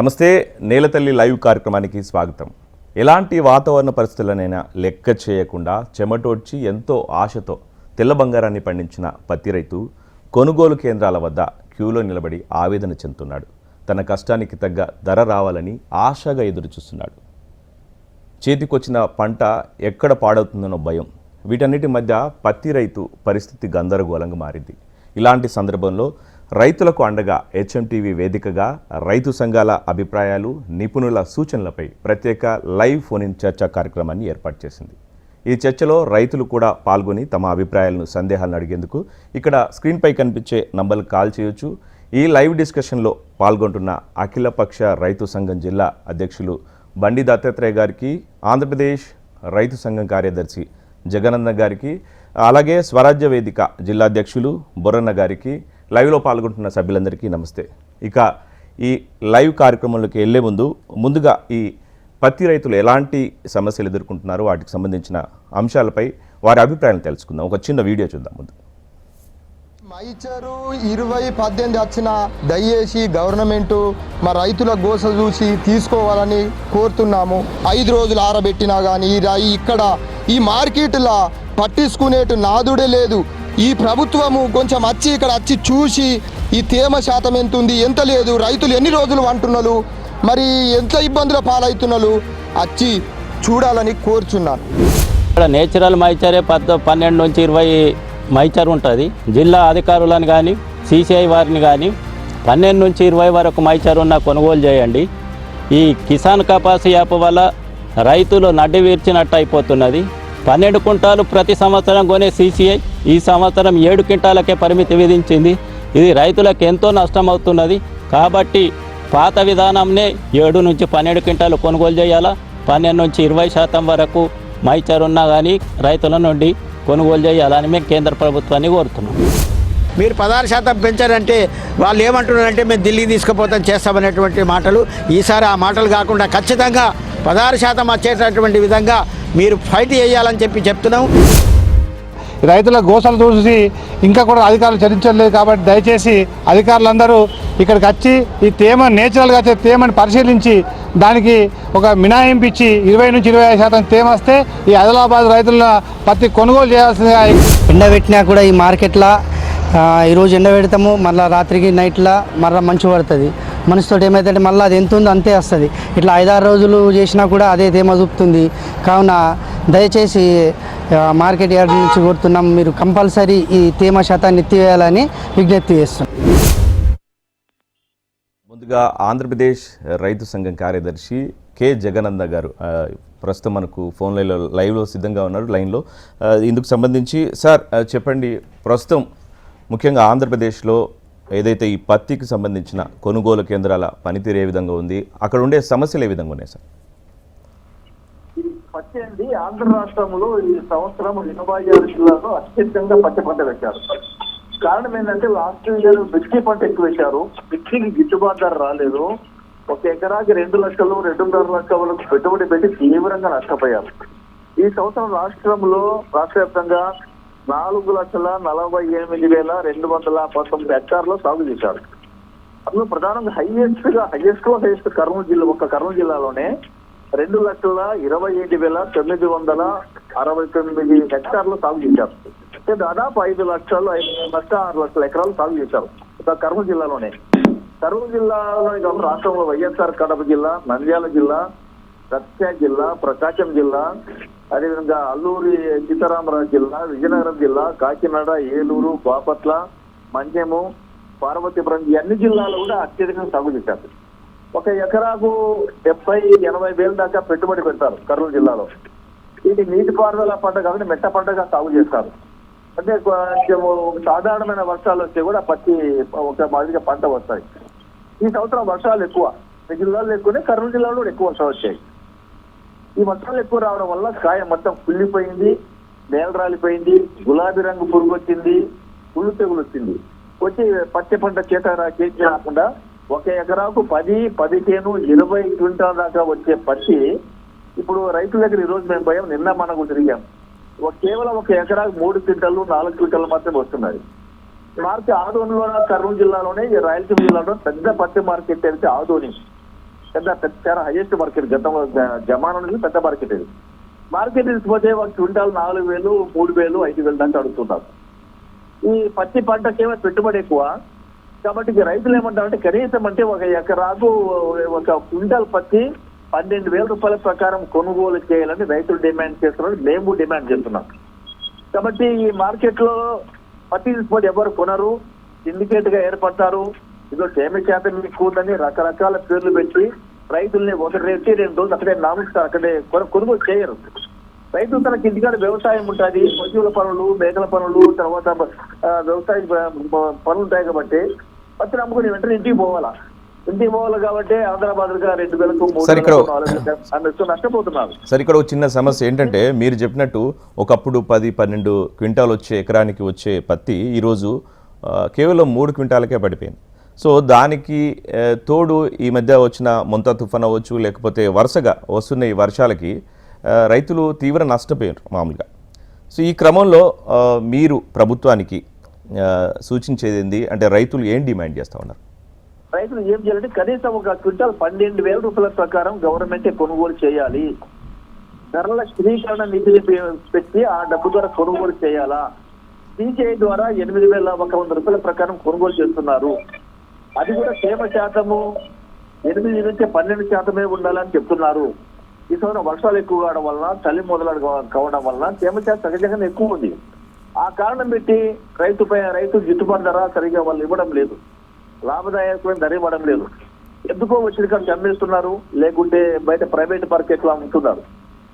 నమస్తే నేలతల్లి లైవ్ కార్యక్రమానికి స్వాగతం. ఎలాంటి వాతావరణ పరిస్థితులనైనా లెక్క చేయకుండా చెమటోడ్చి ఎంతో ఆశతో తెల్ల బంగారాన్ని పండించిన పత్తి రైతు కొనుగోలు కేంద్రాల వద్ద క్యూలో నిలబడి ఆవేదన చెందుతున్నాడు. తన కష్టానికి తగ్గ ధర రావాలని ఆశగా ఎదురుచూస్తున్నాడు. చేతికొచ్చిన పంట ఎక్కడ పాడవుతుందనో భయం వీటన్నిటి మధ్య పత్తి రైతు పరిస్థితి గందరగోళంగా మారింది. ఇలాంటి సందర్భంలో రైతులకు అండగా హెచ్ఎంటీవీ వేదికగా రైతు సంఘాల అభిప్రాయాలు నిపుణుల సూచనలపై ప్రత్యేక లైవ్ ఫోన్ ఇన్ చర్చా కార్యక్రమాన్ని ఏర్పాటు చేసింది. ఈ చర్చలో రైతులు కూడా పాల్గొని తమ అభిప్రాయాలను సందేహాలను అడిగేందుకు ఇక్కడ స్క్రీన్పై కనిపించే నంబర్లు కాల్ చేయొచ్చు. ఈ లైవ్ డిస్కషన్లో పాల్గొంటున్న అఖిలపక్ష రైతు సంఘం జిల్లా అధ్యక్షులు బండి దత్తాత్రేయ గారికి ఆంధ్రప్రదేశ్ రైతు సంఘం కార్యదర్శి జగనంద గారికి అలాగే స్వరాజ్య వేదిక జిల్లా అధ్యక్షులు బొర్రన్న గారికి లైవ్లో పాల్గొంటున్న సభ్యులందరికీ నమస్తే. ఇక ఈ లైవ్ కార్యక్రమంలోకి వెళ్ళే ముందు ముందుగా ఈ పత్తి రైతులు ఎలాంటి సమస్యలు ఎదుర్కొంటున్నారో వాటికి సంబంధించిన అంశాలపై వారి అభిప్రాయాలు తెలుసుకుందాం. ఒక చిన్న వీడియో చూద్దాం ముందు. మైచరు ఇరవై పద్దెనిమిది వచ్చిన దయచేసి గవర్నమెంట్ మా రైతుల గోస చూసి తీసుకోవాలని కోరుతున్నాము. ఐదు రోజులు ఆరబెట్టినా కానీ ఈ ఇక్కడ ఈ మార్కెట్లో పట్టించుకునేటు నాదుడే లేదు. ఈ ప్రభుత్వము కొంచెం వచ్చి ఇక్కడ వచ్చి చూసి ఈ తేమ శాతం ఎంత ఉంది ఎంత లేదు రైతులు ఎన్ని రోజులు అంటున్నారు మరి ఎంత ఇబ్బందుల పాలవుతున్నారు వచ్చి చూడాలని కోరుచున్నాను. ఇక్కడ నేచురల్ మైచరే పద్ద పన్నెండు నుంచి ఇరవై మైచర్ ఉంటుంది. జిల్లా అధికారులను కానీ సిసిఐ వారిని కానీ పన్నెండు నుంచి ఇరవై వరకు మైచర్ ఉన్న కొనుగోలు చేయండి. ఈ కిసాన్ కపాస్ యాప్ వల్ల రైతులు నడ్డి వీర్చినట్టు అయిపోతున్నది పన్నెండు కుంటాలు ప్రతి సంవత్సరం కొనే సీసీఐ ఈ సంవత్సరం ఏడు క్వింటాలకే పరిమితి విధించింది. ఇది రైతులకు ఎంతో నష్టం అవుతున్నది కాబట్టి పాత విధానంనే ఏడు నుంచి పన్నెండు క్వింటాలు కొనుగోలు చేయాలా? పన్నెండు నుంచి ఇరవై శాతం వరకు మైచర్ ఉన్నా కానీ రైతుల నుండి కొనుగోలు చేయాలని మేము కేంద్ర ప్రభుత్వాన్ని కోరుతున్నాం. మీరు పదహారు శాతం పెంచారంటే వాళ్ళు ఏమంటున్నారంటే మేము ఢిల్లీకి తీసుకుపోతాం చేస్తామనేటువంటి మాటలు. ఈసారి ఆ మాటలు కాకుండా ఖచ్చితంగా పదహారు శాతం వచ్చేటటువంటి విధంగా మీరు ఫైట్ చేయాలని చెప్పి చెప్తున్నాం. రైతుల గోసలు చూసి ఇంకా కూడా అధికారులు చరించలేదు కాబట్టి దయచేసి అధికారులందరూ ఇక్కడికి వచ్చి ఈ తేమ నేచురల్గా వచ్చే తేమని పరిశీలించి దానికి ఒక మినహాయింపు ఇచ్చి ఇరవై నుంచి ఇరవై ఐదు శాతం తేమ వస్తే ఈ ఆదిలాబాద్ రైతుల పత్తి కొనుగోలు చేయాల్సిందిగా ఎండబెట్టినా కూడా ఈ మార్కెట్లో ఈరోజు ఈరోజు ఎండబెడతాము మళ్ళీ రాత్రికి నైట్లో మళ్ళీ మంచు పడుతుంది. మనసుతో ఏమైతే మళ్ళీ అది ఎంత ఉందో అంతే వస్తుంది. ఇట్లా ఐదారు రోజులు చేసినా కూడా అదే తేమ చూపుతుంది. కావున దయచేసి మార్కెట్ యార్డ్ నుంచి కోరుతున్నాం మీరు కంపల్సరీ ఈ తేమ శాతాన్ని ఎత్తివేయాలని విజ్ఞప్తి చేస్తున్నాం. ముందుగా ఆంధ్రప్రదేశ్ రైతు సంఘం కార్యదర్శి కె. జగనంద గారు ప్రస్తుతం మనకు ఫోన్ లైన్లో లైవ్లో సిద్ధంగా ఉన్నారు లైన్లో. ఇందుకు సంబంధించి సార్ చెప్పండి ప్రస్తుతం ముఖ్యంగా ఆంధ్రప్రదేశ్లో ఏదైతే ఈ పత్తికి సంబంధించిన కొనుగోలు కేంద్రాల పనితీరు ఏ విధంగా ఉంది అక్కడ ఉండే సమస్యలు ఏ విధంగా ఉన్నాయి సార్? పత్తి అండి ఆంధ్ర రాష్ట్రంలో ఈ సంవత్సరం ఎనభై ఆరు జిల్లాలో అత్యధికంగా పత్తి పంట పెట్టారు. కారణం ఏంటంటే లాస్ట్ ఇయర్ మిర్చి పంట ఎక్కువ వేశారు మిర్చికి గిట్టుబాటు ధర రాలేదు. ఒక ఎకరాకి రెండు లక్షలు రెండున్నర లక్షలకు పెట్టుబడి పెట్టి తీవ్రంగా నష్టపోయారు. ఈ సంవత్సరం రాష్ట్రంలో రాష్ట్ర వ్యాప్తంగా నాలుగు లక్షల నలభై ఎనిమిది వేల రెండు వందల పంతొమ్మిది హెక్టార్లో సాగు చేశారు. అందులో ప్రధానంగా హైయెస్ట్గా హైయెస్ట్లో హైయెస్ట్ కర్నూలు జిల్లా ఒక కర్నూలు జిల్లాలోనే రెండు లక్షల ఇరవై ఏడు వేల తొమ్మిది వందల అరవై తొమ్మిది హెక్టార్లు సాగు చేశారు. అంటే దాదాపు ఐదు లక్షలు ఐదు లక్షల ఆరు లక్షల ఎకరాలు సాగు చేశారు. ఒక కర్నూలు జిల్లాలోనే. కర్నూలు జిల్లాలో కాకుండా రాష్ట్రంలో వైఎస్ఆర్ కడప జిల్లా నంద్యాల జిల్లా సత్య జిల్లా ప్రకాశం జిల్లా అదేవిధంగా అల్లూరి సీతారామరాజు జిల్లా విజయనగరం జిల్లా కాకినాడ ఏలూరు బాపట్ల మంజము పార్వతీపురం అన్ని జిల్లాలు కూడా అత్యధికంగా సాగు చేశారు. ఒక ఎకరాకు డెబ్బై ఎనభై వేల దాకా పెట్టుబడి పెడతారు కర్నూలు జిల్లాలో. ఇది నీటిపారుదల పంట కాబట్టి మెట్ట పంటగా సాగు చేస్తారు. అంటే కొంచెం సాధారణమైన వర్షాలు వస్తే కూడా పత్తి ఒక మాదిరిగా పంట వస్తాయి. ఈ సంవత్సరం వర్షాలు ఎక్కువ. జిల్లాలో ఎక్కువనే కర్నూలు జిల్లాలో కూడా ఎక్కువ వర్షాలు వచ్చాయి. ఈ వర్షాలు ఎక్కువ రావడం వల్ల కాయ మొత్తం కుళ్ళిపోయింది నేల రాలిపోయింది గులాబీ రంగు పురుగు వచ్చింది పుళ్ళు తెగులు వచ్చింది. వచ్చి పత్తి పంట చేత చేతి రాకుండా ఒక ఎకరాకు పది పదిహేను ఇరవై క్వింటాల దాకా వచ్చే పత్తి ఇప్పుడు రైతుల దగ్గర ఈ రోజు మేము పోయాం నిన్న మనకు తిరిగాం. ఒక- కేవలం ఒక ఎకరాకు మూడు క్వింటాలు నాలుగు క్వింటాలు మాత్రమే వస్తున్నాయి. మార్కెట్ ఆదోనిలో కర్నూలు జిల్లాలోనే ఈ రాయలసీమ జిల్లాలో పెద్ద పత్తి మార్కెట్ అయితే ఆదోని. పెద్ద పెద్ద చాలా హైయెస్ట్ మార్కెట్ గతంలో జ- జమానా పెద్ద మార్కెట్ ఇది. మార్కెట్ తీసుకుపోతే ఒక క్వింటాల్ నాలుగు వేలు మూడు వేలు ఐదు వేలు దాకా అడుగుతున్నారు. ఈ పత్తి పంటకేమో పెట్టుబడి ఎక్కువ. కాబట్టి రైతులు ఏమంటారంటే కనీసం అంటే ఒక ఎకరాకు ఒక క్వింటాల్ పత్తి పన్నెండు వేల రూపాయల ప్రకారం కొనుగోలు చేయాలని రైతులు డిమాండ్ చేస్తున్నారు మేము డిమాండ్ చేస్తున్నాం. కాబట్టి ఈ మార్కెట్లో పత్తి తీసుకొని ఎవరు కొనరు సిండికేట్గా ఏర్పడతారు ఇదో తేమ శాతం ఎక్కువ ఉందని రకరకాల పేర్లు పెట్టి రైతుల్ని ఒకటి రేసి రెండు రోజులు అక్కడే నాముస్తారు అక్కడే కొన- కొనుగోలు చేయరు. రైతు తనకి ఇంటికాడ వ్యవసాయం ఉంటుంది పశువుల పనులు మేకల పనులు తర్వాత వ్యవసాయ పనులు ఉంటాయి కాబట్టి పత్తి నమ్ముకుని వెంటనే ఇంటికి పోవాలా. ఇంటికి పోవాలి కాబట్టి హైదరాబాద్ రెండు వేలకు మూడు నష్టపోతున్నారు. సార్ ఇక్కడ ఒక చిన్న సమస్య ఏంటంటే మీరు చెప్పినట్టు ఒకప్పుడు పది పన్నెండు క్వింటాల్ వచ్చే ఎకరానికి వచ్చే పత్తి ఈరోజు కేవలం మూడు క్వింటాలకే పడిపోయింది. సో దానికి తోడు ఈ మధ్య వచ్చిన ముంత తుఫాన్ అవ్వచ్చు లేకపోతే వరుసగా వస్తున్న ఈ వర్షాలకి రైతులు తీవ్ర నష్టపోయారు మామూలుగా. సో ఈ క్రమంలో మీరు ప్రభుత్వానికి సూచించేది ఏంది? అంటే రైతులు ఏం డిమాండ్ చేస్తూ ఉన్నారు? రైతులు ఏం చేయాలంటే కనీసం ఒక క్వింటాల్ పన్నెండు వేల రూపాయల ప్రకారం గవర్నమెంట్ కొనుగోలు చేయాలి. ధరల స్థిరీకరణ నిధిని పెట్టి ఆ డబ్బు ద్వారా కొనుగోలు చేయాలా? సిజిఐ ద్వారా ఎనిమిది వేల ఒక వంద రూపాయల ప్రకారం కొనుగోలు చేస్తున్నారు. అది కూడా తేమ శాతము. ఎనిమిది నుంచి పన్నెండు శాతమే ఉండాలని చెప్తున్నారు. ఈ సంవత్సరం వర్షాలు ఎక్కువ కావడం వలన చలి మొదలు కావడం వలన తేమ శాతం సహజంగానే ఎక్కువ ఉంది. ఆ కారణం పెట్టి రైతుపై రైతు గిట్టుబాటు ధర సరిగా వాళ్ళు ఇవ్వడం లేదు. లాభదాయకమైన ధర ఇవ్వడం లేదు. ఎందుకో వచ్చిన కాడికి అమ్మేస్తున్నారు లేకుంటే బయట ప్రైవేట్ మార్కెట్లో అమ్ముతున్నారు.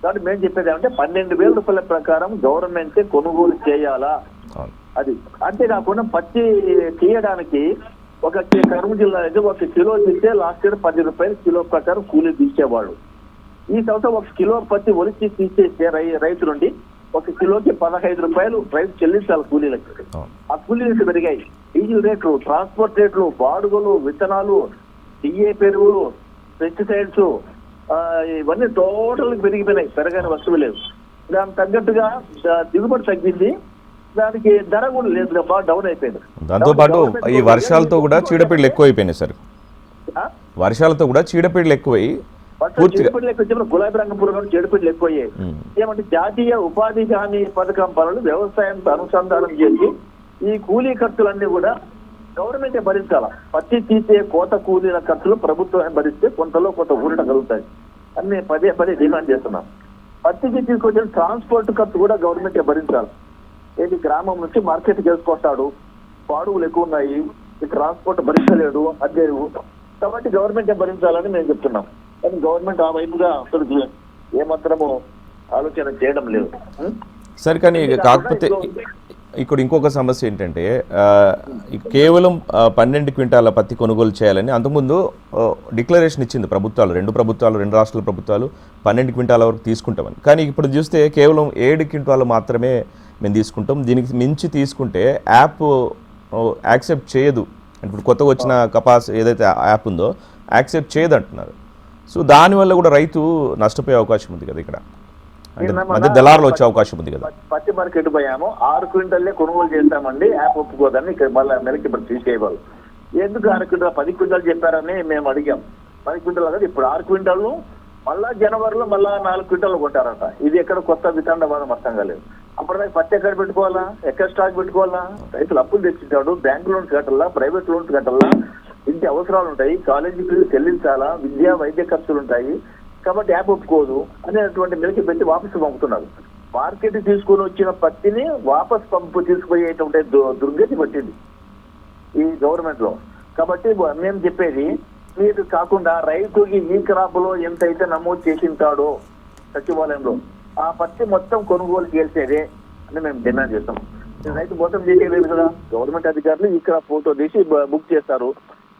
కాబట్టి మేము చెప్పేది ఏమంటే పన్నెండు వేల రూపాయల ప్రకారం గవర్నమెంట్ కొనుగోలు చేయాలా. అది అంతేకాకుండా పత్తి తీయడానికి ఒక కర్నూలు జిల్లా అయితే ఒక కిలో తీస్తే లాస్ట్ ఇయర్ పది రూపాయలు కిలో ప్రకారం కూలీ తీసేవాడు ఈ సంవత్సరం ఒక కిలో పత్తి ఒలిచి తీసేస్తే రై రైతు నుండి ఒక కిలోకి పదహైదు రూపాయలు రైతు చెల్లించాలి కూలీలకి. ఆ కూలీలు పెరిగాయి. డీజిల్ రేట్లు ట్రాన్స్పోర్ట్ రేట్లు బాడుగలు విత్తనాలు డిఏ పెరుగులు పెస్టిసైడ్స్ ఇవన్నీ టోటల్ పెరిగిపోయినాయి. పెరగని వస్తువు లేదు దానికి తగ్గట్టుగా దిగుబడి తగ్గింది. దానికి ధర కూడా లేదు బాగా డౌన్ అయిపోయింది. దాంతోపాటు ఈ వర్షాలతో కూడా చీడపీడలు ఎక్కువైపోయినాయి సార్. ఆ? వర్షాలతో కూడా చీడపీడలు ఎక్కువై చెడుపీడలు ఎక్కువ గులాబీ రంగం పురుగులు చెడుపీడలు ఎక్కువయ్యాయి. ఏమంటే జాతీయ ఉపాధి హామీ పథకం పనులు వ్యవసాయంతో అనుసంధానం చేసి ఈ కూలీ ఖర్చులన్నీ కూడా గవర్నమెంటే భరించాల? పత్తి తీసే కోత కూలీల ఖర్చులు ప్రభుత్వమే భరిస్తే కొంతలో కొంత ఊరట కలుగుతాయి. అన్ని పదే పదే డిమాండ్ చేస్తున్నాం పత్తికి తీసుకొచ్చిన ట్రాన్స్పోర్ట్ ఖర్చు కూడా గవర్నమెంటే భరించాలి. ఏది గ్రామం నుంచి మార్కెట్ చేసుకొస్తాడు బాడుగులు ఎక్కువ ఉన్నాయి ట్రాన్స్పోర్ట్ భరించలేడు అద్దెరు కాబట్టి గవర్నమెంటే భరించాలని మేము చెప్తున్నాం. కానీ గవర్నమెంట్ ఆ వైపుగా అసలు ఏమాత్రము ఆలోచన చేయడం లేదు? సరే కానీ కాకపోతే ఇక్కడ ఇంకొక సమస్య ఏంటంటే కేవలం పన్నెండు క్వింటాల పత్తి కొనుగోలు చేయాలని అంతకుముందు డిక్లరేషన్ ఇచ్చింది ప్రభుత్వాలు. రెండు ప్రభుత్వాలు రెండు రాష్ట్రాల ప్రభుత్వాలు పన్నెండు క్వింటాల వరకు తీసుకుంటామని. కానీ ఇప్పుడు చూస్తే కేవలం ఏడు క్వింటాలు మాత్రమే మేము తీసుకుంటాం. దీనికి మించి తీసుకుంటే యాప్ యాక్సెప్ట్ చేయదు. ఇప్పుడు కొత్తగా వచ్చిన కపాస్ ఏదైతే యాప్ ఉందో యాక్సెప్ట్ చేయదు అంటున్నారు సో దానివల్ల కూడా రైతు నష్టపోయే అవకాశం ఉంది కదా ఇక్కడ. అంటే మధ్య దళారులు వచ్చే అవకాశం ఉంది కదా. ప- పత్తి మార్కెట్ పోయాము. ఆరు క్వింటల్లే కొనుగోలు చేస్తామండి యాప్ ఒప్పుకోదని ఇక్కడ మళ్ళీ నెలకి ఇప్పుడు తీసేయవాలి ఎందుకు ఆరు క్వింటల్ పది క్వింటాలు చెప్పారని మేము అడిగాం. పది క్వింటాలు కదా ఇప్పుడు ఆరు క్వింటాలు మళ్ళా జనవరిలో మళ్ళా నాలుగు క్వింటాలు కొంటారట. ఇది ఎక్కడ కొత్త వితండవాదం అర్థం కాలేదు. అప్పటిదాకా పత్తి ఎక్కడ పెట్టుకోవాలా? ఎక్కడ స్టాక్ పెట్టుకోవాలా? రైతులు అప్పులు తెచ్చింటాడు బ్యాంకు లోన్స్ కట్టాలా ప్రైవేట్ లోన్స్ కట్టాలా ఇంటి అవసరాలు ఉంటాయి కాలేజీ ఫీజు చెల్లించాలా విద్యా వైద్య ఖర్చులు ఉంటాయి. కాబట్టి యాప్ ఒప్పుకోదు అనేటువంటి మెలికి పెట్టి వాపసు పంపుతున్నారు. మార్కెట్ తీసుకొని వచ్చిన పత్తిని వాపస్ పంపు తీసుకుపోయేటువంటి దు- దుర్గతి పట్టింది ఈ గవర్నమెంట్లో. కాబట్టి మేము చెప్పేది మీరు కాకుండా రైతుకి ఈ క్రాప్లో ఎంతైతే నమోదు చేసింటాడో సచివాలయంలో ఆ పత్తి మొత్తం కొనుగోలు చేసేదే అని మేము డిమాండ్ చేస్తాం. రైతు మొత్తం చేసేయలేదు కదా? గవర్నమెంట్ అధికారులు ఈ క్రాప్ ఫోటో తీసి బుక్ చేస్తారు.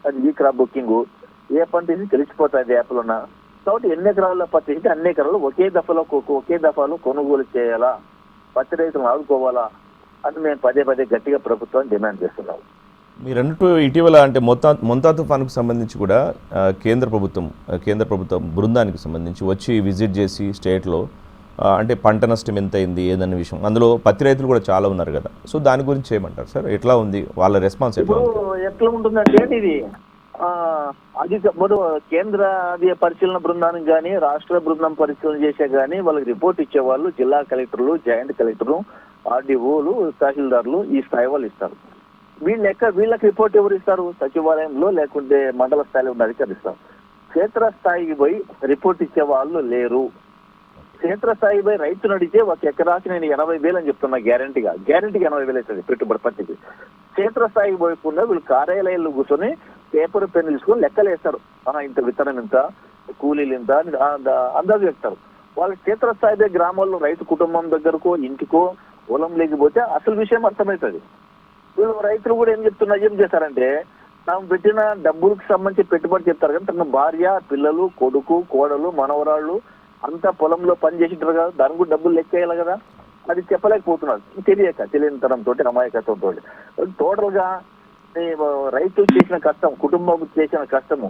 అది ఈ క్రాప్ బుకింగ్. ఏ పంట ఇది తెలిసిపోతుంది యాప్లో కాబట్టి ఎన్ని ఎకరాల్లో పత్తి అయితే అన్ని ఎకరాలు ఒకే దఫలో కొ- ఒకే దఫాలో కొనుగోలు చేయాలా? పత్తి రైతులను ఆదుకోవాలా? అని మేము పదే పదే గట్టిగా ప్రభుత్వం డిమాండ్ చేస్తున్నాం. మీరు అన్నట్టు ఇటీవల అంటే మొత్తా మొంతా తుఫానుకు సంబంధించి కూడా కేంద్ర ప్రభుత్వం కేంద్ర ప్రభుత్వం బృందానికి సంబంధించి వచ్చి విజిట్ చేసి స్టేట్లో అంటే పంట నష్టం ఎంత అయింది ఏదన్న విషయం. అందులో పత్తి రైతులు కూడా చాలా ఉన్నారు కదా. సో దాని గురించి ఏమంటారు సార్? ఎట్లా ఉంది? వాళ్ళ రెస్పాన్స్ ఎట్లా ఎట్లా ఉంటుందంటే ఇది అది మరి కేంద్ర అది పరిశీలన బృందానికి కానీ రాష్ట్ర బృందం పరిశీలన చేసే కానీ వాళ్ళకి రిపోర్ట్ ఇచ్చేవాళ్ళు జిల్లా కలెక్టర్లు జాయింట్ కలెక్టర్లు ఆర్డీఓలు తహసీల్దార్లు ఈ స్థాయి వాళ్ళు ఇస్తారు. వీళ్ళు ఎక్క వీళ్ళకి రిపోర్ట్ ఎవరు ఇస్తారు? సచివాలయంలో లేకుంటే మండల స్థాయిలో ఉన్న అధికారులు ఇస్తారు. క్షేత్రస్థాయికి పోయి రిపోర్ట్ ఇచ్చే వాళ్ళు లేరు. క్షేత్ర స్థాయిపై రైతును అడిగితే ఒక ఎకరాకి నేను ఎనభై వేలు అని చెప్తున్నా గ్యారంటీగా. గ్యారంటీగా ఎనభై వేలు అవుతుంది పెట్టుబడి పత్తికి క్షేత్రస్థాయికి పోయకుండా వీళ్ళు కార్యాలయాల్లో కూర్చొని పేపర్ పెన్ తీసుకొని లెక్కలు వేస్తారు. ఇంత విత్తనం ఇంత కూలీలు ఇంత అని అందాజు చెప్తారు వాళ్ళ క్షేత్రస్థాయి దగ్గర గ్రామాల్లో రైతు కుటుంబం దగ్గరకో ఇంటికో పొలం లేకపోతే అసలు విషయం అర్థమవుతుంది. వీళ్ళు రైతులు కూడా ఏం చెప్తున్నా ఏం చేస్తారంటే తాము పెట్టిన డబ్బులకు సంబంధించి పెట్టుబడి చెప్తారు కానీ తన భార్య పిల్లలు కొడుకు కోడలు మనవరాళ్ళు అంతా పొలంలో పని చేసింటారు కదా దాని కూడా డబ్బులు లెక్కేయాలి కదా. అది చెప్పలేకపోతున్నారు తెలియక తెలియని తరంతో అమాయకత్వంతో. టోటల్గా ఈ రైతు చేసిన కష్టం కుటుంబం చేసిన కష్టము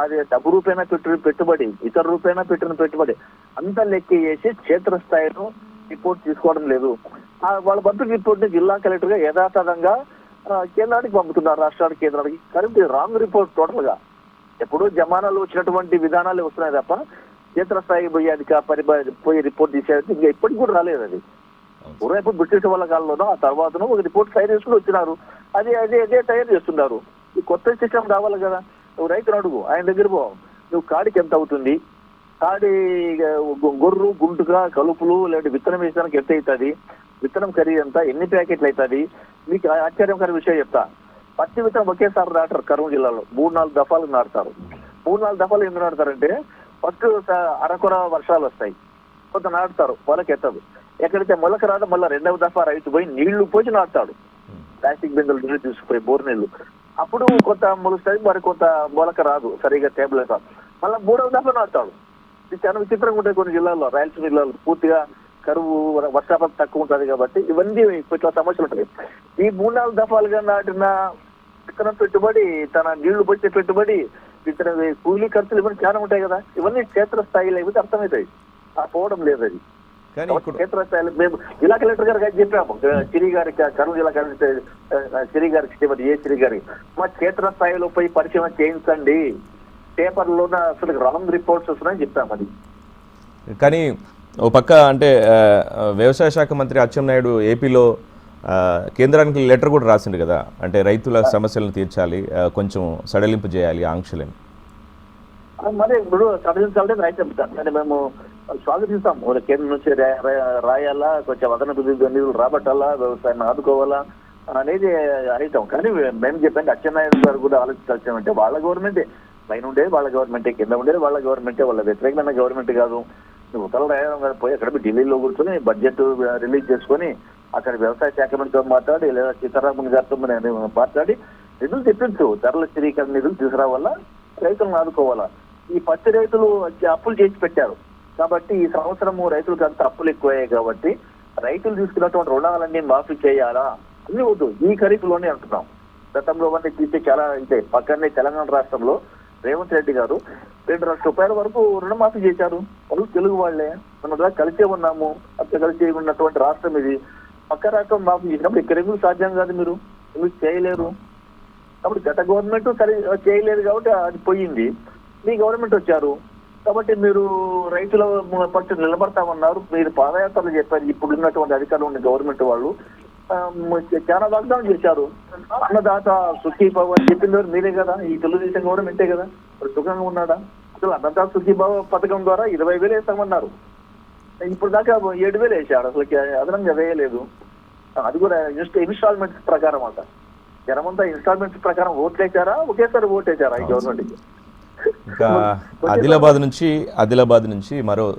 అది డబ్బు రూపేనా పెట్టిన పెట్టుబడి ఇతర రూపేనా పెట్టిన పెట్టుబడి అంతా లెక్క చేసి క్షేత్రస్థాయిలో రిపోర్ట్ తీసుకోవడం లేదు. వాళ్ళ పంపిన రిపోర్ట్ని జిల్లా కలెక్టర్గా యథాతథంగా కేంద్రానికి పంపుతున్నారు రాష్ట్రానికి కేంద్రానికి. కరెంట్ రాంగ్ రిపోర్ట్ టోటల్గా ఎప్పుడూ జమానాలు వచ్చినటువంటి విధానాలు వస్తున్నాయి తప్ప క్షేత్రస్థాయికి పోయి అది కా- పరి పోయి రిపోర్ట్ తీసేది ఇంకా ఇప్పటికి కూడా రాలేదు అది. పూర్వపు బ్రిటిష్ వాళ్ళ కాలంలోనో ఆ తర్వాతనో ఒక రిపోర్ట్ తయారు చేసుకుని వచ్చినారు. అది అదే అదే తయారు చేస్తున్నారు. ఈ కొత్త సిస్టమ్ రావాలి కదా. నువ్వు రైతును అడుగు. ఆయన దగ్గర పో. నువ్వు కాడికి ఎంత అవుతుంది? కాడి గొర్రు గుంటుక కలుపులు లేదంటే విత్తనం వేసడానికి ఎంత అవుతుంది? విత్తనం ఖరీదు ఎంత? ఎన్ని ప్యాకెట్లు అవుతుంది? మీకు ఆశ్చర్యకర విషయం చెప్తా. పత్తి విత్తనం ఒకేసారి నాటారు కర్నూలు జిల్లాలో. మూడు నాలుగు దఫాలు నాటుతారు. మూడు నాలుగు దఫాలు ఎందుకు నాటుతారంటే ఫస్ట్ అరకొర వర్షాలు వస్తాయి. కొంత నాటుతారు మొలక ఎత్తదు ఎక్కడైతే మొలక రాదు మళ్ళీ రెండవ దఫా రైతు పోయి నీళ్ళు పోసి నాటుతాడు. ప్లాస్టిక్ బిందులు నీళ్ళు తీసుకుపోయి బోర్ నీళ్ళు. అప్పుడు కొంత మొలుస్తుంది మరి కొంత మొలక రాదు సరిగా టేబుల్ రాదు మళ్ళీ మూడవ దఫా నాటుతాడు. చాలా విచిత్రంగా ఉంటాయి కొన్ని జిల్లాల్లో. రాయలసీమ జిల్లాలో పూర్తిగా కరువు వర్షాపాతం తక్కువ ఉంటుంది కాబట్టి ఇవన్నీ ఇట్లా సమస్యలు ఉంటాయి. ఈ మూడు నాలుగు దఫాలుగా నాటిన విత్తనం పెట్టుబడి తన నీళ్ళు వచ్చే పెట్టుబడి ఇతర కూలీ ఖర్చులు ఇవన్నీ చాలా ఉంటాయి కదా. ఇవన్నీ క్షేత్ర స్థాయిలో అయితే అర్థమవుతాయి. ఆ పోవడం లేదు అది. కానీ క్షేత్ర స్థాయిలో మేము జిల్లా కలెక్టర్ గారికి అది చెప్పాము. సిరి గారికి కర్నూలు జిల్లా కలెక్టర్ సిరి గారికి శ్రీమతి ఏ సిరి గారికి. మా క్షేత్ర స్థాయిలో పోయి పరిశీలన చేయించండి. పేపర్లోన అసలు రాంగ్ రిపోర్ట్స్ వస్తున్నాయని చెప్పాము అది. కానీ ఓ పక్క అంటే వ్యవసాయ శాఖ మంత్రి అచ్చెన్నాయుడు ఏపీలో కేంద్రానికి లెటర్ కూడా రాసిండు కదా. అంటే రైతుల సమస్యలను తీర్చాలి కొంచెం సడలింపు చేయాలి ఆంక్షలని. మరి ఇప్పుడు సడలించాలంటే రైతు చెప్తాను మేము స్వాగతిస్తాం. కేంద్రం నుంచి రాయాలా కొంచెం అదనపు నిధులు రాబట్టాలా వ్యవసాయాన్ని ఆదుకోవాలా అనేది అడుగుతాం. కానీ మేము చెప్పండి అచ్చెన్నాయుడు గారు కూడా ఆలోచించాల్సిన అంటే వాళ్ళ గవర్నమెంటే. పైన ఉండేది వాళ్ళ గవర్నమెంటే కింద ఉండేది వాళ్ళ గవర్నమెంటే. వాళ్ళ వ్యతిరేకమైన గవర్నమెంట్ కాదు. ఉత్తరాలు రాయడం కాదు పోయి అక్కడ పోయి ఢిల్లీలో కూర్చొని బడ్జెట్ రిలీజ్ చేసుకొని అక్కడ వ్యవసాయ శాఖ మంత్రితో మాట్లాడి లేదా సీతారామన్ గారితో మరి మాట్లాడి నిధులు తెప్పించు. ధరల స్థిరీకరణ నిధులు తీసుకురావాలా? రైతులను ఆదుకోవాలా? ఈ పత్తి రైతులు వచ్చి అప్పులు చేసి పెట్టారు. కాబట్టి ఈ సంవత్సరము రైతులకు అంత అప్పులు ఎక్కువయ్యాయి కాబట్టి రైతులు తీసుకున్నటువంటి రుణాలన్నీ మాఫీ చేయాలా? అన్ని వద్దు. ఈ ఖరీఫ్లోనే అంటున్నాం. గతంలో అన్నీ తీస్తే చాలా అంటే పక్కనే తెలంగాణ రాష్ట్రంలో రేవంత్ రెడ్డి గారు రెండు లక్షల రూపాయల వరకు రుణమాఫీ చేశారు. వాళ్ళు తెలుగు వాళ్ళే. మనం కలిసే ఉన్నాము. అంత కలిసి ఉన్నటువంటి రాష్ట్రం ఇది. పక్క రాష్ట్రం మాకు చేసినప్పుడు ఇక్కడ ఎందుకు సాధ్యం కాదు మీరు? ఎందుకు చేయలేరు? కాబట్టి గత గవర్నమెంట్ సరి చేయలేదు కాబట్టి అది పోయింది. మీ గవర్నమెంట్ వచ్చారు. కాబట్టి మీరు రైతుల పట్టు నిలబడతామన్నారు. మీరు పాదయాత్రలు చెప్పారు. ఇప్పుడు ఉన్నటువంటి అధికారులు ఉన్న గవర్నమెంట్ వాళ్ళు. చాలా వాగ్దానం చేశారు. అన్నదాత సుఖీబాబు అని చెప్పిన మీరే కదా. ఈ తెలుగుదేశం గవర్నమెంటే కదా. ఇప్పుడు సుఖంగా ఉన్నాడా? అసలు అన్నదాత సుఖీబాబు పథకం ద్వారా ఇరవై వేలు వేస్తామన్నారు. ఇప్పుడు దాకా ఏడు వేలు వేసాడు. అసలు అదనంగా వేయలేదు. అది కూడా జస్ట్ ఇన్స్టాల్మెంట్స్ ప్రకారం అంట. జనమంతా ఇన్స్టాల్మెంట్స్ ప్రకారం ఓట్లు వేసారా ఒకేసారి ఓట్ వేసారా ఈ గవర్నమెంట్ ఇంకా ఆదిలాబాద్ నుంచి ఆదిలాబాద్ నుంచి మరో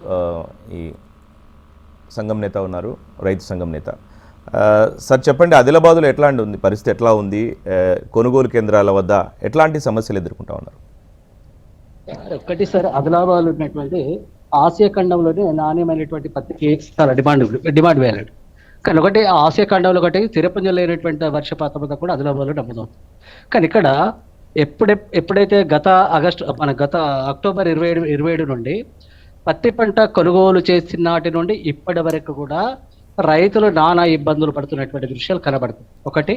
ఈ సంఘం నేత ఉన్నారు రైతు సంఘం నేత. ఆ, సార్ చెప్పండి ఆదిలాబాద్లో ఎట్లాంటి ఉంది? పరిస్థితి ఎట్లా ఉంది? కొనుగోలు కేంద్రాల వద్ద ఎట్లాంటి సమస్యలు ఎదుర్కొంటా ఉన్నారు? ఒక్కటి సార్ ఆదిలాబాద్ ఉన్నటువంటి ఆసియా ఖండంలోనే నాణ్యమైనటువంటి పత్తికి చాలా డిమాండ్ డిమాండ్ వేయాలండి. కానీ ఒకటి ఆసియా ఖండంలో ఒకటి తిరుపతిలో వర్షపాతం కూడా ఆదిలాబాద్లో నమ్ముదవుతుంది కానీ ఇక్కడ ఎప్పుడె ఎప్పుడైతే గత ఆగస్టు మన గత అక్టోబర్ ఇరవై ఏడు ఇరవై ఏడు నుండి పత్తి పంట కొనుగోలు చేసిన నాటి నుండి ఇప్పటి వరకు కూడా రైతులు నానా ఇబ్బందులు పడుతున్నటువంటి దృశ్యాలు కనబడుతుంది ఒకటి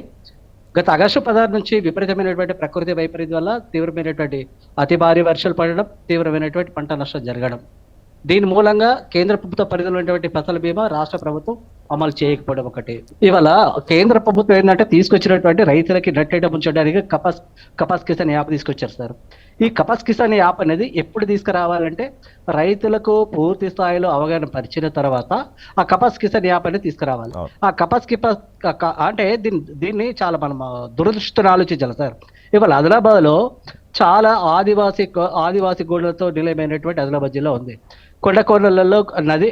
గత ఆగస్టు పదహారు నుంచి విపరీతమైనటువంటి ప్రకృతి వైపరీత్యం వల్ల తీవ్రమైనటువంటి అతి భారీ వర్షాలు పడడం తీవ్రమైనటువంటి పంట నష్టం జరగడం. దీని మూలంగా కేంద్ర ప్రభుత్వ పరిధిలో ఉన్నటువంటి ఫసల్ బీమా రాష్ట్ర ప్రభుత్వం అమలు చేయకపోవడం ఒకటి. ఇవాళ కేంద్ర ప్రభుత్వం ఏంటంటే తీసుకొచ్చినటువంటి రైతులకి నట్టేట ఉంచడానికి కపాస్ కపాస్ కిసాన్ యాప్ తీసుకొచ్చారు సార్. ఈ కపాస్ కిసాన్ యాప్ అనేది ఎప్పుడు తీసుకురావాలంటే రైతులకు పూర్తి స్థాయిలో అవగాహన పరిచిన తర్వాత ఆ కపాస్ కిసాన్ యాప్ అనేది తీసుకురావాలి. ఆ కపాస్ కిపాస్ అంటే దీన్ని దీన్ని చాలా మనం ఆ, దురదృష్టితో ఆలోచించాలి సార్. ఇవాళ ఆదిలాబాద్లో చాలా ఆదివాసి ఆదివాసి గోడలతో నిలయమైనటువంటి ఆదిలాబాద్ జిల్లా ఉంది. కొండ కోనలలో నది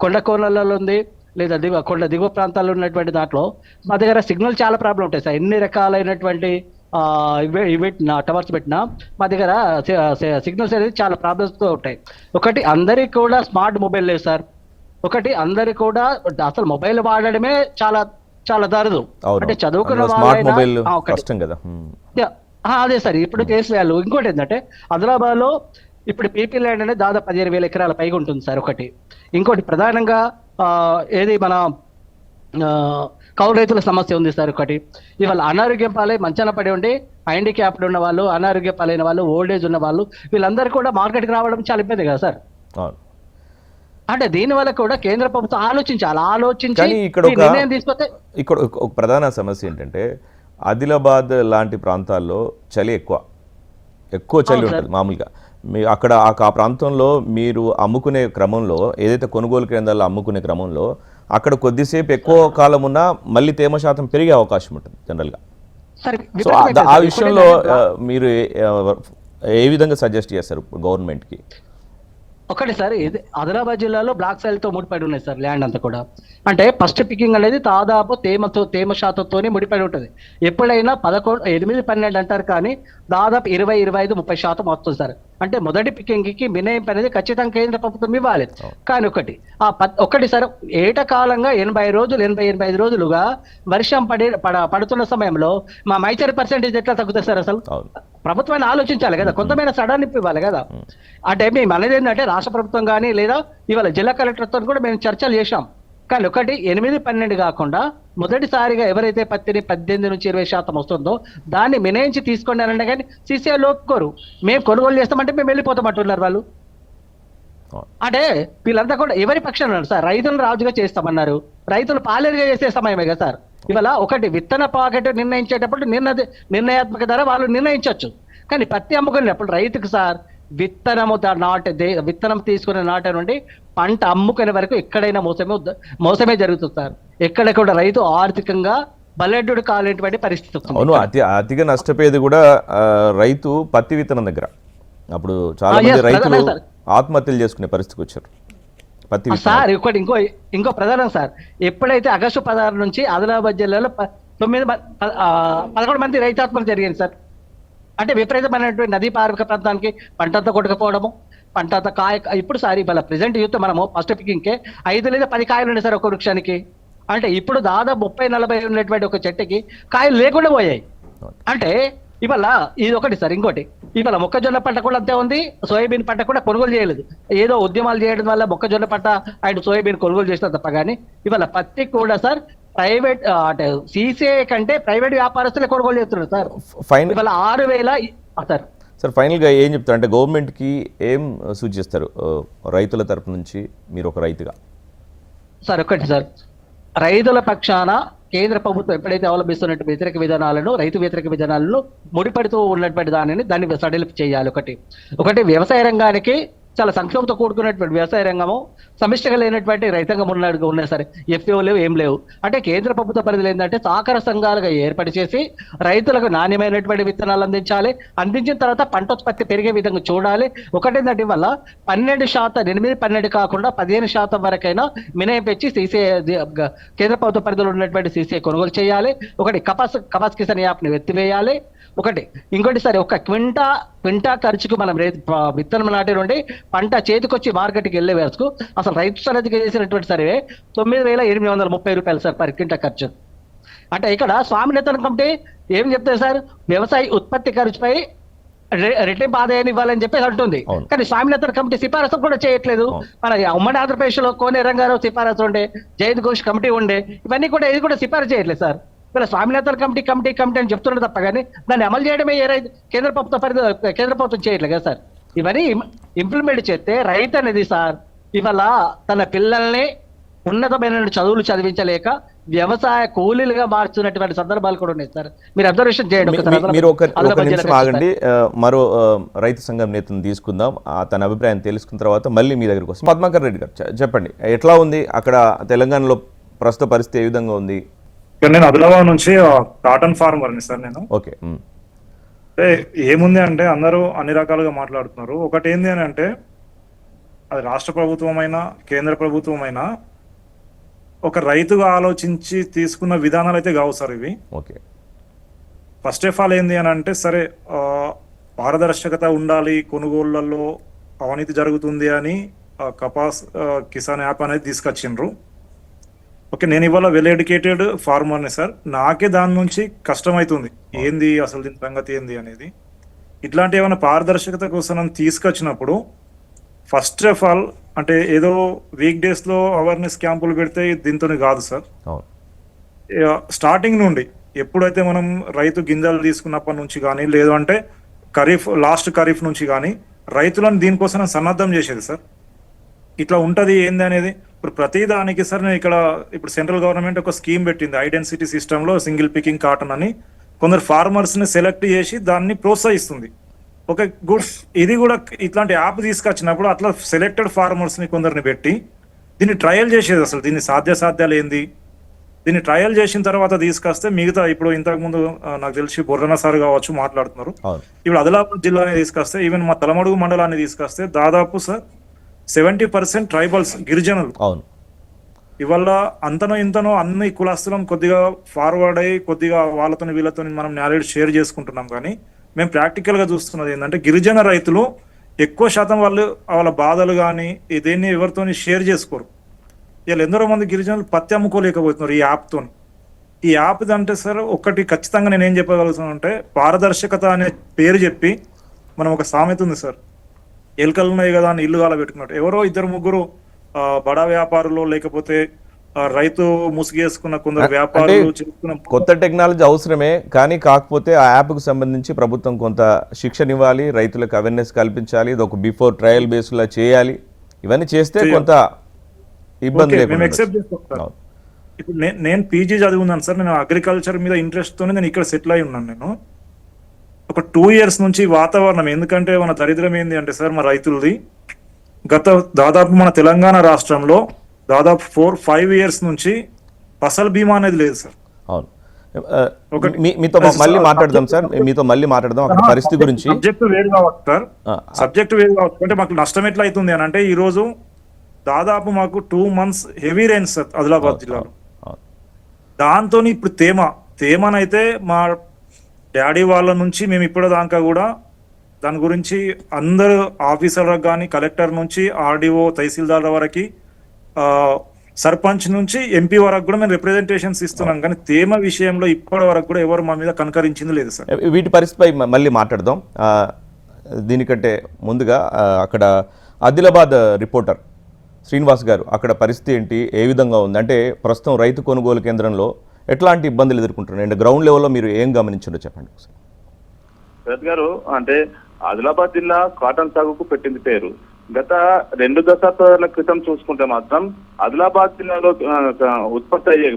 కొండ కోనలలో ఉంది లేదా దిగువ కొండ దిగువ ప్రాంతాల్లో ఉన్నటువంటి దాంట్లో మా దగ్గర సిగ్నల్ చాలా ప్రాబ్లం ఉంటాయి సార్. ఎన్ని రకాలైనటువంటి ఇవే ఇవి నా టవర్స్ పెట్టినా మా దగ్గర సిగ్నల్స్ అనేది చాలా ప్రాబ్లమ్స్తో ఉంటాయి. ఒకటి అందరికి కూడా స్మార్ట్ మొబైల్ లేదు సార్. ఒకటి అందరికి కూడా అసలు మొబైల్ వాడడమే చాలా చాలా దరదు అంటే చదువుకున్న ఆ, అదే సార్. ఇప్పుడు కేసు వాళ్ళు ఇంకోటి ఏంటంటే ఆదిలాబాద్లో ఇప్పుడు పీపీ ల్యాండ్ అనేది దాదాపు పదిహేను వేల ఎకరాల పైగా ఉంటుంది సార్ ఒకటి. ఇంకోటి ప్రధానంగా ఏది మన కౌలు రైతుల సమస్య ఉంది సార్ ఒకటి. ఇవాళ అనారోగ్యం పాలై మంచాన పడి ఉండి హ్యాండిక్యాప్డ్ ఉన్న వాళ్ళు అనారోగ్య పాలైన వాళ్ళు ఓల్డ్ ఏజ్ ఉన్న వాళ్ళు వీళ్ళందరూ కూడా మార్కెట్కి రావడం చాలా ఇబ్బంది కదా సార్. అంటే దీని వల్ల కూడా కేంద్ర ప్రభుత్వం ఆలోచించాలి. ఆలోచించి ఇక్కడ నిర్ణయం తీసుకొస్తే ఇక్కడ ఒక- ప్రధాన సమస్య ఏంటంటే ఆదిలాబాద్ లాంటి ప్రాంతాల్లో చలి ఎక్కువ. ఎక్కువ చలి. ఉంటుంది మామూలుగా. మీ అక్కడ ఆ ప్రాంతంలో మీరు అమ్ముకునే క్రమంలో ఏదైతే కొనుగోలు కేంద్రాల్లో అమ్ముకునే క్రమంలో అక్కడ కొద్దిసేపు ఎక్కువ కాలం ఉన్నా మళ్ళీ తేమ శాతం పెరిగే అవకాశం ఉంటుంది జనరల్గా. సో ఆ. విషయంలో మీరు ఏ విధంగా సజెస్ట్ చేస్తారు గవర్నమెంట్కి? ఒకటి సార్ ఇది ఆదిలాబాద్ జిల్లాలో బ్లాక్ సాయిల్తో ముడిపడి ఉన్నాయి సార్ ల్యాండ్ అంతా కూడా. అంటే ఫస్ట్ పికింగ్ అనేది దాదాపు తేమతో తేమ శాతంతోనే ముడిపడి ఉంటుంది. ఎప్పుడైనా పదకొండు ఎనిమిది పన్నెండు అంటారు కానీ దాదాపు ఇరవై ఇరవై ఐదు ముప్పై శాతం వస్తుంది సార్. అంటే మొదటి పికింగ్కి మినహాయింపు అనేది ఖచ్చితంగా కేంద్ర ప్రభుత్వం ఇవ్వాలి. కానీ ఒకటి ఆ ప- ఒకటి సార్ ఏటకాలంగా ఎనభై రోజులు ఎనభై ఎనభై ఐదు రోజులుగా వర్షం పడి పడ పడుతున్న సమయంలో మా మైచర్ పర్సెంటేజ్ ఎట్లా తగ్గుతుంది సార్ అసలు? ప్రభుత్వాన్ని ఆలోచించాలి కదా. కొంతమైన సడలింపు ఇవ్వాలి కదా. అంటే మేము అనేది ఏంటంటే రాష్ట్ర ప్రభుత్వం కానీ లేదా ఇవాళ జిల్లా కలెక్టర్తో కూడా మేము చర్చలు చేశాం. కానీ ఒకటి ఎనిమిది పన్నెండు కాకుండా మొదటిసారిగా ఎవరైతే పత్తిని పద్దెనిమిది నుంచి ఇరవై శాతం వస్తుందో దాన్ని మినహాయించి తీసుకోండి అని అంటే కానీ సీసీఐ ఒప్పుకోరు. మేము కొనుగోలు చేస్తామంటే మేము వెళ్ళిపోతామంటున్నారు వాళ్ళు. అంటే వీళ్ళంతా కూడా ఎవరి పక్షాన ఉన్నారు? సార్ రైతులను రాజుగా చేస్తామన్నారు. రైతులు పాలేరుగా చేసే సమయమే కదా సార్. ఇవాళ ఒకటి విత్తన పాకెట్ నిర్ణయించేటప్పుడు నిర్ణ నిర్ణయాత్మక ధర వాళ్ళు నిర్ణయించవచ్చు కానీ పత్తి అమ్ముకునేటప్పుడు రైతుకు సార్ విత్తనము నాటే విత్తనం తీసుకునే నాటే నుండి పంట అమ్ముకునే వరకు ఎక్కడైనా మోసమే మోసమే జరుగుతుంది సార్ ఎక్కడ కూడా రైతు ఆర్థికంగా బలెడ్డు కాలేటువంటి పరిస్థితి. అవును అతి అతిగా నష్టపోయేది కూడా రైతు పత్తి విత్తనం దగ్గర అప్పుడు చాలా మంది రైతులు. ఆత్మహత్యలు చేసుకునే పరిస్థితికి వచ్చారు పత్తి సార్ ఇంకోటి ఇంకో ఇంకో ప్రధానం సార్. ఎప్పుడైతే ఆగస్టు పదహారు నుంచి ఆదిలాబాద్ జిల్లాలో తొమ్మిది పదకొండు మంది రైతాత్మలు జరిగింది సార్. అంటే విపరీతమైనటువంటి నదీ పారిక ప్రాంతానికి పంటంతా కొట్టుకుపోవడము పంటంతా కాయ ఇప్పుడు సార్ ఇవాళ ప్రెసెంట్ యూత్ మనము ఫస్ట్ పికింగ్కే ఐదు లేదా పది కాయలు ఉన్నాయి సార్ ఒక వృక్షానికి. అంటే ఇప్పుడు దాదాపు ముప్పై నలభై ఉన్నటువంటి ఒక చెట్టుకి కాయలు లేకుండా పోయాయి. అంటే ఇవాళ ఇది ఒకటి సార్ ఇంకోటి. ఇవాళ మొక్కజొన్న పంట కూడా అంతే ఉంది సోయాబీన్ పంట కూడా కొనుగోలు చేయలేదు. ఏదో ఉద్యమాలు చేయడం వల్ల మొక్కజొన్న పంట అండ్ సోయాబీన్ కొనుగోలు చేస్తారు తప్ప కానీ ఇవాళ పత్తి కూడా సార్ ప్రైవేట్ అంటే సీసీఐ కంటే ప్రైవేట్ వ్యాపారస్తులే కొనుగోలు చేస్తున్నారు సార్. ఫైన్ ఇవాళ ఆరు వేల సార్. సార్ ఫైనల్గా ఏం చెప్తారు? అంటే గవర్నమెంట్కి ఏం సూచిస్తారు రైతుల తరపు నుంచి మీరు ఒక రైతుగా? సార్ ఒకటి సార్. రైతుల పక్షాన కేంద్ర ప్రభుత్వం ఎప్పుడైతే అవలంబిస్తున్నట్టు వ్యతిరేక విధానాలను రైతు వ్యతిరేక విధానాలను ముడిపడుతూ ఉన్నటువంటి దానిని దాన్ని సడలింపు చేయాలి ఒకటి. ఒకటి వ్యవసాయ రంగానికి చాలా సంక్షోభంతో కూడుకున్నటువంటి వ్యవసాయ రంగము సమిష్టిగా లేనటువంటి రైతాంగం ఉన్నాడు ఉన్నాయి సరే ఎఫ్ఓ లేవు ఏం లేవు. అంటే కేంద్ర ప్రభుత్వ పరిధిలో ఏంటంటే సహకార సంఘాలుగా ఏర్పాటు చేసి రైతులకు నాణ్యమైనటువంటి విత్తనాలు అందించాలి. అందించిన తర్వాత పంట ఉత్పత్తి పెరిగే విధంగా చూడాలి. ఒకటేంటంటే వల్ల పన్నెండు శాతం ఎనిమిది పన్నెండు కాకుండా పదిహేను శాతం వరకైనా మినహాయించి సీసీ కేంద్ర ప్రభుత్వ పరిధిలో ఉన్నటువంటి సీసీ కొనుగోలు చేయాలి. ఒకటి కపాస్ కపాస్ కిసాన్ యాప్ని ఎత్తివేయాలి. ఒకటి ఇంకోటి సరే ఒక క్వింటా క్వింటా ఖర్చుకు మనం రైతు విత్తనం నాటి నుండి పంట చేతికొచ్చి మార్కెట్కి వెళ్ళే వరకు అసలు రైతు సరదిగా చేసినటువంటి సర్వే తొమ్మిది వేల ఎనిమిది వందల ముప్పై రూపాయలు సార్ పర్ క్వింటా ఖర్చు. అంటే ఇక్కడ స్వామినేతన కమిటీ ఏం చెప్తారు సార్? వ్యవసాయ ఉత్పత్తి ఖర్చుపై రెట్టింపు ఆదాయాన్ని ఇవ్వాలని చెప్పేసి అంటుంది. కానీ స్వామినేతన కమిటీ సిఫారసు కూడా చేయట్లేదు. మన ఉమ్మడి ఆంధ్రప్రదేశ్లో కోనే రంగారావు సిఫారసు ఉండే జయంత్ ఘోష్ కమిటీ ఉండే ఇవన్నీ కూడా ఇది కూడా సిఫారసు చేయట్లేదు సార్. వీళ్ళ స్వామినాథన్ కమిటీ కమిటీ కమిటీ అని చెప్తున్నారు తప్ప కానీ దాన్ని అమలు చేయడమే ఏ కేంద్ర ప్రభుత్వ పరిధి కేంద్ర ప్రభుత్వం చేయట్లేదు కదా సార్. ఇవన్నీ ఇంప్లిమెంట్ చేస్తే రైతు అనేది సార్ ఇవాళ తన పిల్లల్ని ఉన్నతమైన చదువులు చదివించలేక వ్యవసాయ కూలీలుగా మార్చున్నటువంటి సందర్భాలు కూడా ఉన్నాయి సార్. మీరు అబ్జర్వేషన్ చేయండి మీరు ఒక నిమిషం ఆగండి. మరో రైతు సంఘం నేతను తీసుకుందాం. ఆ, తన అభిప్రాయం తెలుసుకున్న తర్వాత మళ్ళీ మీ దగ్గరకు వస్తాం. పద్మాకర్ రెడ్డి గారు చెప్పండి. ఎట్లా ఉంది? అక్కడ తెలంగాణలో ప్రస్తుత పరిస్థితి ఏ విధంగా ఉంది? ఇక్కడ నేను ఆదిలాబాద్ నుంచి కాటన్ ఫార్మర్ని సార్ నేను. ఓకే. అంటే ఏముంది అంటే అందరూ అన్ని రకాలుగా మాట్లాడుతున్నారు. ఒకటి ఏంది అని అంటే అది రాష్ట్ర ప్రభుత్వమైనా కేంద్ర ప్రభుత్వమైనా ఒక రైతుగా ఆలోచించి తీసుకున్న విధానాలు అయితే కావు సార్ ఇవి. ఓకే. ఫస్ట్ ఆఫ్ ఆల్ ఏంది అని అంటే సరే పారదర్శకత ఉండాలి కొనుగోళ్ళలో అవినీతి జరుగుతుంది అని కపాస్ కిసాన్ యాప్ అనేది తీసుకొచ్చిండ్రు. ఓకే నేను ఇవాళ వెల్ ఎడ్యుకేటెడ్ ఫార్మర్ని సార్. నాకే దాని నుంచి కష్టమవుతుంది ఏంది అసలు దీని సంగతి ఏంది అనేది. ఇట్లాంటి ఏమైనా పారదర్శకత కోసం తీసుకొచ్చినప్పుడు ఫస్ట్ ఆఫ్ ఆల్ అంటే ఏదో వీక్ డేస్లో అవేర్నెస్ క్యాంపులు పెడితే దీంతో కాదు సార్. స్టార్టింగ్ నుండి ఎప్పుడైతే మనం రైతు గింజలు తీసుకున్నప్పటి నుంచి కానీ లేదు అంటే ఖరీఫ్ లాస్ట్ ఖరీఫ్ నుంచి కానీ రైతులను దీనికోసం సన్నద్ధం చేసేది సార్. ఇట్లా ఉంటది ఏంది అనేది ఇప్పుడు ప్రతి దానికి సార్ నేను ఇక్కడ ఇప్పుడు సెంట్రల్ గవర్నమెంట్ ఒక స్కీమ్ పెట్టింది ఐడెన్సిటీ సిస్టమ్లో సింగిల్ పికింగ్ కాటన్ అని. కొందరు ఫార్మర్స్ని సెలెక్ట్ చేసి దాన్ని ప్రోత్సహిస్తుంది. ఒక గుడ్స్ ఇది కూడా ఇట్లాంటి యాప్ తీసుకొచ్చినప్పుడు అట్లా సెలెక్టెడ్ ఫార్మర్స్ని కొందరిని పెట్టి దీన్ని ట్రయల్ చేసేది అసలు. దీన్ని సాధ్యాసాధ్యాలు ఏంది? దీన్ని ట్రయల్ చేసిన తర్వాత తీసుకొస్తే మిగతా ఇప్పుడు ఇంతకు ముందు నాకు తెలిసి బొర్రన సార్ కావచ్చు మాట్లాడుతున్నారు. ఇప్పుడు ఆదిలాబాద్ జిల్లాని తీసుకొస్తే ఈవెన్ మా తలమడుగు మండలాన్ని తీసుకొస్తే దాదాపు సార్ సెవెంటీ పర్సెంట్ ట్రైబల్స్ గిరిజనులు. అవును. ఇవాళ అంతనో ఇంతనో అన్ని కులస్తులం కొద్దిగా ఫార్వర్డ్ అయ్యి కొద్దిగా వాళ్ళతో వీళ్ళతో మనం నాలెడ్జ్ షేర్ చేసుకుంటున్నాం కానీ మేము ప్రాక్టికల్గా చూస్తున్నది ఏంటంటే గిరిజన రైతులు ఎక్కువ శాతం వాళ్ళు వాళ్ళ బాధలు కానీ దేన్ని ఎవరితోని షేర్ చేసుకోరు. వీళ్ళు ఎందరో మంది గిరిజనులు పత్తి అమ్ముకోలేకపోతున్నారు ఈ యాప్ తోని ఈ యాప్ అంటే సార్ ఒకటి ఖచ్చితంగా నేను ఏం చెప్పగలుగుతాను అంటే పారదర్శకత అనే పేరు చెప్పి మనం ఒక సామెత ఉంది సార్. ఎలుకలు ఉన్నాయి కదా అని ఇల్లు పెట్టుకున్నట్టు ఎవరో ఇద్దరు ముగ్గురు బడా వ్యాపారులు లేకపోతే రైతు ముసుగేసుకున్న కొందరు వ్యాపారులు కొత్త టెక్నాలజీ అవసరమే కానీ కాకపోతే ఆ యాప్కు సంబంధించి ప్రభుత్వం కొంత శిక్షణ ఇవ్వాలి రైతులకు అవేర్నెస్ కల్పించాలి ఇది ఒక బిఫోర్ ట్రయల్ బేస్లో చేయాలి. ఇవన్నీ చేస్తే కొంత ఇబ్బంది. ఇప్పుడు నేను పీజీ చదివి ఉన్నాను సార్ నేను అగ్రికల్చర్ మీద ఇంట్రెస్ట్ తోనే నేను ఇక్కడ సెటిల్ అయి ఉన్నాను నేను. ఒక టూ ఇయర్స్ నుంచి వాతావరణం ఎందుకంటే మన దరిద్రం ఏంది అంటే సార్ మా రైతులది. గత దాదాపు మన తెలంగాణ రాష్ట్రంలో దాదాపు ఫోర్ ఫైవ్ ఇయర్స్ నుంచి ఫసల్ బీమా అనేది లేదు సార్. అవును. మీతో మళ్ళీ మాట్లాడదాం సార్. మీతో మళ్ళీ మాట్లాడదాం అక్కడ పరిస్థితి గురించి. సబ్జెక్ట్ వేరు కావచ్చు సార్. సబ్జెక్ట్ వేరు కావచ్చు. అంటే మాకు నష్టం ఎట్లా అవుతుంది అని అంటే ఈ రోజు దాదాపు మాకు two months heavy rains sir Adilabad జిల్లాలో. దాంతో ఇప్పుడు తేమ. తేమనైతే మా డాడీ వాళ్ళ నుంచి మేము ఇప్పటిదాకా కూడా దాని గురించి అందరు ఆఫీసర్లకు కానీ కలెక్టర్ నుంచి ఆర్డీఓ తహసీల్దార్ వరకు సర్పంచ్ నుంచి ఎంపీ వరకు కూడా మేము రిప్రజెంటేషన్స్ ఇస్తున్నాం. కానీ తేమ విషయంలో ఇప్పటి వరకు కూడా ఎవరు మా మీద కనకరించింది లేదు సార్. వీటి పరిస్థితిపై మళ్ళీ మాట్లాడదాం. దీనికంటే ముందుగా అక్కడ ఆదిలాబాద్ రిపోర్టర్ శ్రీనివాస్ గారు అక్కడ పరిస్థితి ఏంటి? ఏ విధంగా ఉంది? అంటే ప్రస్తుతం రైతు కొనుగోలు కేంద్రంలో ఎట్లాంటి ఇబ్బందులు ఎదుర్కొంటున్నారు అండ్ గ్రౌండ్ లెవెల్లో మీరు ఏం గమనించారో చెప్పండి శరత్ గారు అంటే ఆదిలాబాద్ జిల్లా కాటన్ సాగుకు పెట్టింది పేరు. గత రెండు దశాబ్దాల క్రితం చూసుకుంటే మాత్రం ఆదిలాబాద్ జిల్లాలో ఉత్పత్తి అయ్యే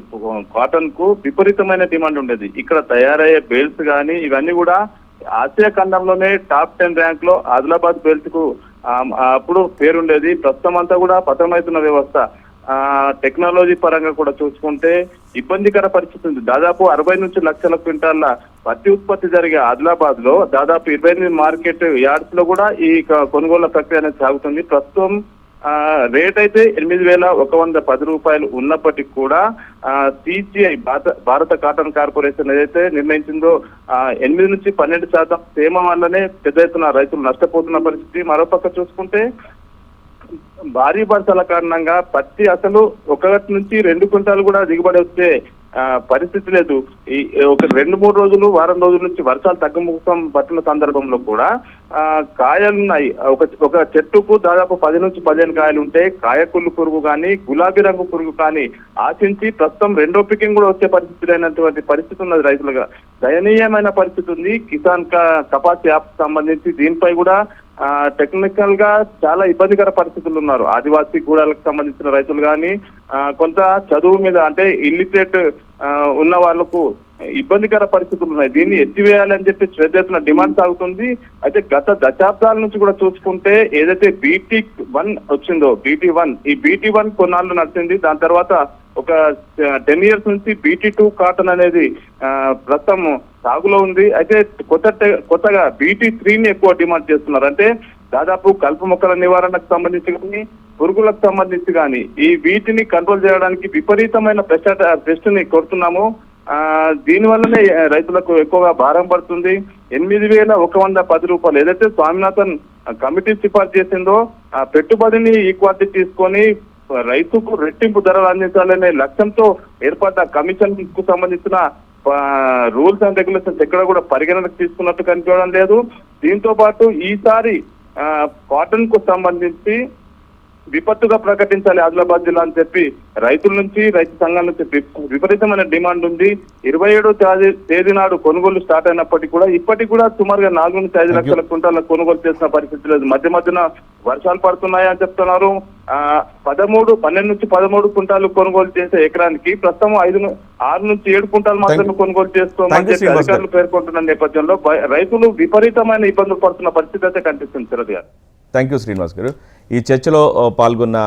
కాటన్కు విపరీతమైన డిమాండ్ ఉండేది. ఇక్కడ తయారయ్యే బెల్ట్స్ కానీ ఇవన్నీ కూడా ఆసియా ఖండంలోనే టాప్ టెన్ ర్యాంక్లో ఆదిలాబాద్ బెల్ట్కు అప్పుడు పేరుండేది. ప్రస్తుతం అంతా కూడా పతనమవుతున్న వ్యవస్థ. టెక్నాలజీ పరంగా కూడా చూసుకుంటే ఇబ్బందికర పరిస్థితి ఉంది. దాదాపు అరవై నుంచి లక్షల క్వింటాల పత్తి ఉత్పత్తి జరిగే ఆదిలాబాద్లో దాదాపు ఇరవై ఎనిమిది మార్కెట్ యార్డ్స్లో కూడా ఈ కొనుగోళ్ళ ప్రక్రియ అనేది సాగుతుంది. ప్రస్తుతం ఆ రేట్ అయితే ఎనిమిది వేల ఒక వంద పది రూపాయలు ఉన్నప్పటికీ కూడా సిజిఐ భారత భారత కాటన్ కార్పొరేషన్ ఏదైతే నిర్ణయించిందో ఆ, ఎనిమిది నుంచి పన్నెండు శాతం తేమ వల్లనే పెద్ద ఎత్తున రైతులు నష్టపోతున్న పరిస్థితి. మరోపక్క చూసుకుంటే భారీ వర్షాల కారణంగా పత్తి అసలు ఒకటి నుంచి రెండు క్వింటాలు కూడా దిగుబడి వస్తే ఆ, పరిస్థితి లేదు. ఈ ఒక రెండు మూడు రోజులు వారం రోజుల నుంచి వర్షాలు తగ్గుముఖం పట్టిన సందర్భంలో కూడా కాయలున్నాయి కాయలు ఉన్నాయి. ఒక ఒక చెట్టుకు దాదాపు పది నుంచి పదిహేను కాయలు ఉంటే కాయకుళ్ళు పురుగు కానీ గులాబీ రంగు పురుగు కానీ ఆశించి ప్రస్తుతం రెండో పికింగ్ కూడా వచ్చే పరిస్థితి అయినటువంటి పరిస్థితి ఉన్నది రైతులుగా. దయనీయమైన పరిస్థితి ఉంది. కిసాన్ క- కపాస్ యాప్ సంబంధించి దీనిపై కూడా టెక్నికల్గా చాలా ఇబ్బందికర పరిస్థితులు ఉన్నారు. ఆదివాసీ గూడాలకు సంబంధించిన రైతులు కానీ కొంత చదువు మీద అంటే ఇల్లిటరేట్ ఉన్న వాళ్ళకు ఇబ్బందికర పరిస్థితులు ఉన్నాయి. దీన్ని ఎత్తివేయాలని చెప్పి శ్రద్ధ ఎత్తున డిమాండ్ సాగుతుంది. అయితే గత దశాబ్దాల నుంచి కూడా చూసుకుంటే ఏదైతే బీటీ వన్ వచ్చిందో బీటీ వన్ ఈ బీటీ వన్ కొన్నాళ్ళు నడిచింది. దాని తర్వాత ఒక టెన్ ఇయర్స్ నుంచి బీటీ టూ కాటన్ అనేది ప్రస్తుతం సాగులో ఉంది. అయితే కొత్త కొత్తగా బీటీ త్రీని ఎక్కువ డిమాండ్ చేస్తున్నారు. అంటే దాదాపు కలుపు మొక్కల నివారణకు సంబంధించి కానీ పురుగులకు సంబంధించి కానీ ఈ వీటిని కంట్రోల్ చేయడానికి విపరీతమైన పెస్ట్ పెస్ట్ని కొడుతున్నాము. ఆ దీని వల్లనే రైతులకు ఎక్కువగా భారం పడుతుంది. ఎనిమిది వేల ఒక వంద పది రూపాయలు ఏదైతే స్వామినాథన్ కమిటీ సిఫార్సు చేసిందో ఆ పెట్టుబడిని ఈక్వాలిటీ తీసుకొని రైతుకు రెట్టింపు ధరలు అందించాలనే లక్ష్యంతో ఏర్పడ్డ కమిషన్కు సంబంధించిన రూల్స్ అండ్ రెగ్యులేషన్స్ ఎక్కడ కూడా పరిగణనకు తీసుకున్నట్టు కనిపించడం లేదు. దీంతో పాటు ఈసారి కాటన్కు సంబంధించి విపత్తుగా ప్రకటించాలి ఆదిలాబాద్ జిల్లా అని చెప్పి రైతుల నుంచి రైతు సంఘాల నుంచి విపరీతమైన డిమాండ్ ఉంది. ఇరవై ఏడో తేదీ- తేదీ నాడు కొనుగోలు స్టార్ట్ అయినప్పటికీ కూడా ఇప్పటికి కూడా సుమారుగా నాలుగు నుంచి ఐదు లక్షల క్వింటాల కొనుగోలు చేసిన పరిస్థితి లేదు. మధ్య మధ్యన వర్షాలు పడుతున్నాయి అని చెప్తున్నారు. ఆ పదమూడు పన్నెండు నుంచి పదమూడు క్వింటాలు కొనుగోలు చేసే ఎకరానికి ప్రస్తుతం ఐదు ఆరు నుంచి ఏడు క్వింటాలు మాత్రమే కొనుగోలు చేస్తామని చెప్పి. అధికారులు పేర్కొంటున్న నేపథ్యంలో రైతులు విపరీతమైన ఇబ్బందులు పడుతున్న పరిస్థితి అయితే కనిపిస్తుంది శరద్ గారు. థ్యాంక్ యూ శ్రీనివాస్ గారు. ఈ చర్చలో పాల్గొన్న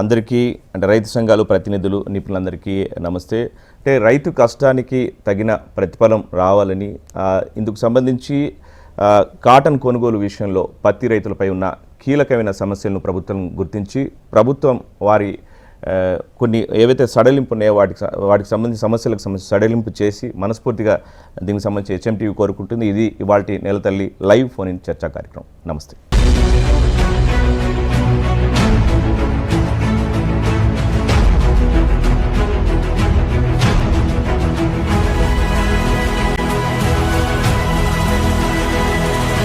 అందరికీ అంటే రైతు సంఘాలు ప్రతినిధులు నిపుణులందరికీ నమస్తే. అంటే రైతు కష్టానికి తగిన ప్రతిఫలం రావాలని ఇందుకు సంబంధించి కాటన్ కొనుగోలు విషయంలో పత్తి రైతులపై ఉన్న కీలకమైన సమస్యలను ప్రభుత్వం గుర్తించి ప్రభుత్వం వారి కొన్ని ఏవైతే సడలింపు ఉన్నాయో వాటికి వాటికి సంబంధించిన సమస్యలకు సంబంధించి సడలింపు చేసి మనస్ఫూర్తిగా దీనికి సంబంధించి హెచ్ఎంటీవీ కోరుకుంటుంది. ఇది ఇవాళ నెలతల్లి లైవ్ ఫోన్ ఇన్ చర్చా కార్యక్రమం. నమస్తే.